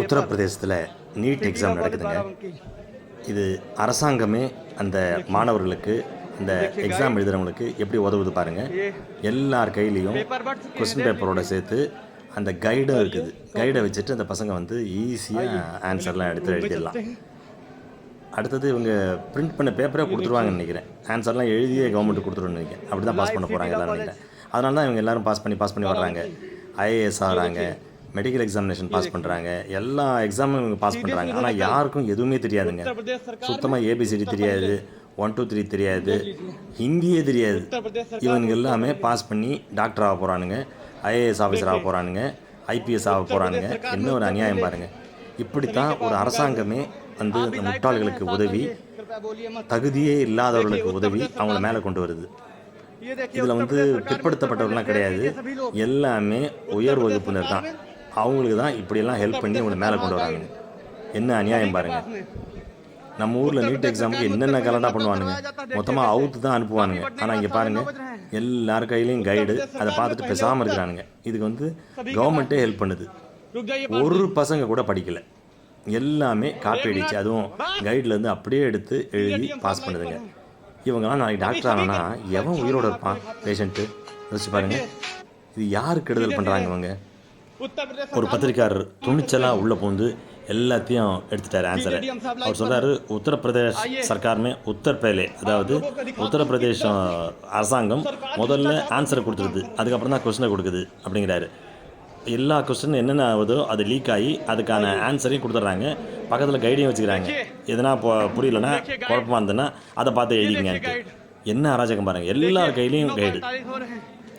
உத்தரப்பிரதேசத்தில் NEET exam நடக்குதுங்க. இது அரசாங்கமே அந்த மாணவர்களுக்கு அந்த எக்ஸாம் எழுதுறவங்களுக்கு எப்படி உதவுது பாருங்க. எல்லார் கையிலையும் கொஸ்டின் பேப்பரோட சேர்த்து அந்த கைடும் இருக்குது. கைடை வச்சுட்டு அந்த பசங்க வந்து ஈஸியாக ஆன்சர்லாம் எடுத்து எழுதிடலாம். அடுத்தது இவங்க பிரிண்ட் பண்ண பேப்பரே கொடுத்துருவாங்கன்னு நினைக்கிறேன். ஆன்சர்லாம் எழுதியே கவர்மெண்ட் கொடுத்துருன்னு நினைக்கிறேன். அப்படி தான் பாஸ் பண்ண போகிறாங்க எல்லாரும் நினைக்கிறேன் அதனால தான் இவங்க எல்லாரும் பாஸ் பண்ணி பாஸ் பண்ணி வர்றாங்க. ஐஏஎஸ் ஆகிறாங்க. மெடிக்கல் எக்ஸாமினேஷன் பாஸ் பண்ணுறாங்க எல்லா எக்ஸாமும் இவங்க பாஸ் பண்ணுறாங்க ஆனால் யாருக்கும் எதுவுமே தெரியாதுங்க. சுத்தமாக ஏபிசிடி தெரியாது. ஒன் டூ த்ரீ தெரியாது. ஹிந்தியே தெரியாது. இவங்க எல்லாமே பாஸ் பண்ணி டாக்டர் ஆக போகிறானுங்க ஐஏஎஸ் ஆஃபீஸர் ஆக போகிறானுங்க ஐபிஎஸ் ஆக போகிறானுங்க என்ன ஒரு அநியாயம் பாருங்கள் இப்படித்தான் ஒரு அரசாங்கமே வந்து இந்த முட்டாள்களுக்கு உதவி தகுதியே இல்லாதவர்களுக்கு உதவி அவங்கள மேலே கொண்டு வருது. இதில் வந்து பிற்படுத்தப்பட்டவர்கள்லாம் கிடையாது. எல்லாமே உயர் வகுப்பினர் தான். அவங்களுக்கு தான் இப்படியெல்லாம் ஹெல்ப் பண்ணி உங்களை மேலே கொண்டு வராங்க. என்ன அநியாயம் பாருங்கள் நம்ம ஊரில் நீட் எக்ஸாமுக்கு என்னென்ன கலண்டா பண்ணுவானுங்க? மொத்தமாக அவுத்து தான் அனுப்புவானுங்க. ஆனால் இங்கே பாருங்க எல்லார் கையிலையும் கைடு அதை பார்த்துட்டு பேசாமல் இருக்கிறானுங்க. இதுக்கு வந்து கவர்மெண்ட்டே ஹெல்ப் பண்ணுது. ஒரு பசங்க கூட படிக்கல. எல்லாமே காப்பி அடிச்சு அதுவும் கைட்லேருந்து அப்படியே எடுத்து எழுதி பாஸ் பண்ணுதுங்க. இவங்கெல்லாம் நாளைக்கு டாக்டர் ஆனா எவன் உயிரோடு இருப்பான்? பேஷண்ட்டு யோசிச்சு பாருங்க. இது யார் கெடுதல் பண்ணுறாங்க இவங்க? ஒரு பத்திரிக்காரர் துணிச்சலாக உள்ளே பூந்து எல்லாத்தையும் எடுத்துட்டார் ஆன்சரை அவர் சொல்றாரு உத்தரப்பிரதேஷ் சர்க்காருமே உத்தர் பேலே அதாவது உத்தரப்பிரதேச அரசாங்கம் முதல்ல ஆன்சரை கொடுத்துருது. அதுக்கப்புறம் தான் கொஸ்டினை கொடுக்குது அப்படிங்கிறாரு. எல்லா கொஸ்டின் என்னென்ன ஆகுதோ அது லீக் ஆகி அதுக்கான ஆன்சரையும் கொடுத்துட்றாங்க. பக்கத்தில் கைடையும் வச்சுக்கிறாங்க. எதனா இப்போ புரியலன்னா குழப்பமா இருந்ததுன்னா அதை பார்த்து எழுதிக்கங்கன்ட்டு என்ன அராஜகம் பாருங்கள் எல்லார் கையிலையும் கைடு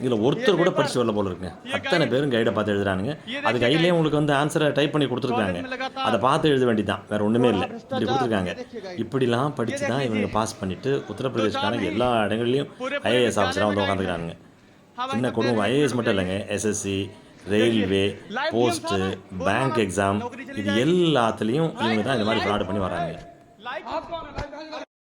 இதில் ஒருத்தர் கூட படிச்சு வரல போல இருக்குங்க. அத்தனை பேரும் கைடை பார்த்து எழுதுறானுங்க. அது கையிலேயே உங்களுக்கு வந்து ஆன்சரை டைப் பண்ணி கொடுத்துருக்காங்க. அதை பார்த்து எழுத வேண்டியதான் வேற ஒன்றுமே இல்லை. இப்படி கொடுத்துருக்காங்க. இப்படிலாம் படித்து தான் இவங்க பாஸ் பண்ணிட்டு உத்தரப்பிரதேஷ்காரங்க எல்லா இடங்கள்லையும் ஐஏஎஸ் ஆஃபீஸராக வந்து உட்காந்துக்கிறானுங்க என்ன கொடுமை ஐஏஎஸ் மட்டும் இல்லைங்க. SSC railway post bank exam இது எல்லாத்துலேயும் இவங்க தான் இந்த மாதிரி ஃப்ராட் பண்ணி வராங்க